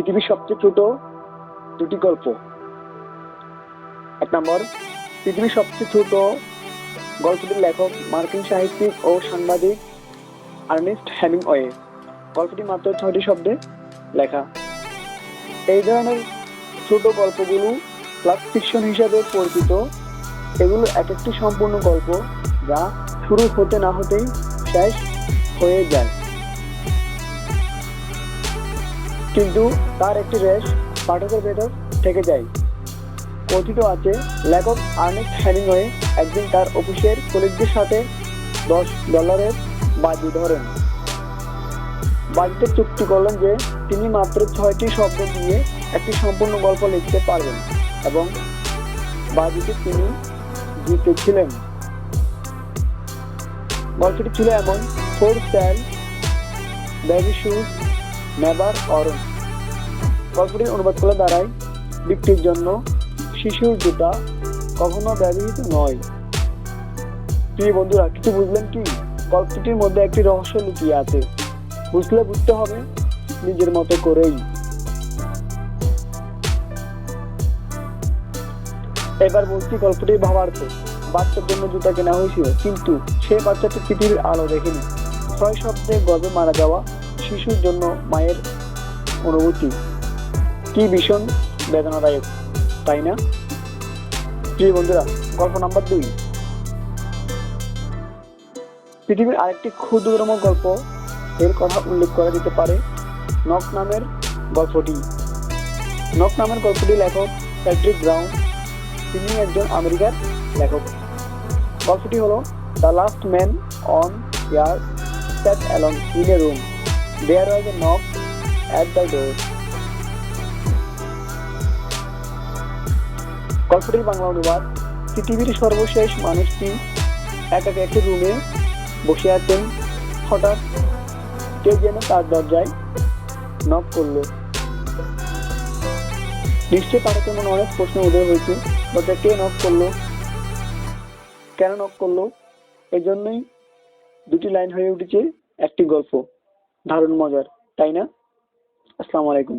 পৃথিবীর সবচেয়ে ছোট দুটি গল্প। এক নম্বর, পৃথিবীর সবচেয়ে ছোট গল্পটির লেখক মার্কিন সাহিত্যিক ও সাংবাদিক আর্নেস্ট হ্যামিংওয়ে গল্পটি মাত্র ছয়টি শব্দে লেখা। এই ধরনের ছোট গল্পগুলো ক্লাস ফিকশন হিসাবে পরিচিত। এগুলো এক একটি সম্পূর্ণ গল্প যা শুরু হতে না হতেই শেষ হয়ে যায়। কিন্তু তার একটি রেশ পাঠকের ভেতর থেকে যায়। কথিত আছে, লেখক আর্নেস্ট হ্যামিংওয়ে একদিন তার অফিসের কলিগদের সাথে দশ ডলারের বাজি ধরেন। বাজিতে চুক্তি করলেন যে তিনি মাত্র ছয়টি শব্দ দিয়ে একটি সম্পূর্ণ গল্প লিখতে পারবেন এবং বাজিতে তিনি জিতেছিলেন গল্পটি ছিল এমন for sale baby shoes never worn গল্পটির অনুবাদ করে দাঁড়ায় বিক্রির জন্য শিশুর জুতা কখনো ব্যবহৃত নয়। প্রিয় বন্ধুরা কিছু বুঝলেন কি? গল্পটির মধ্যে একটি রহস্য লুকিয়ে আছে। বুঝলে বুঝতে হবে নিজের মতো করেই। এবার বলছি গল্পটি ভাবার্থ। বাচ্চার জন্য জুতা কেনা হয়েছিল, কিন্তু সে বাচ্চাটি পৃথিবীর আলো দেখেনি। ছয় সপ্তাহে গর্ভে মারা যাওয়া শিশুর জন্য মায়ের অনুভূতি কি ভীষণ বেদনাদায়ক, তাই না? প্রিয় বন্ধুরা, গল্প নাম্বার দুই। পৃথিবীর আরেকটি ক্ষুদ্রতম গল্প এর কথা উল্লেখ করা যেতে পারে নক নামের গল্পটি। নক নামের গল্পটি লেখক প্যাট্রিক ব্রাউন। তিনি একজন আমেরিকার লেখক। গল্পটি হলো the last man on earth sat alone in a room. There was a knock at the door গল্পটির বাংলা অনুবাদ, পৃথিবীর সর্বশেষ মানুষটি একা একটি রুমে বসে আছেন। হঠাৎ কে যেন তার দরজায় নক করল। নিশ্চয় পাঠকের মনে অনেক প্রশ্ন উদয় হয়েছে। দরজা কে নক করল? কেন নক করল? এই জন্যই দুটি লাইন হয়ে উঠেছে একটি গল্প। দারুণ মজার তাই না? আসসালামু আলাইকুম।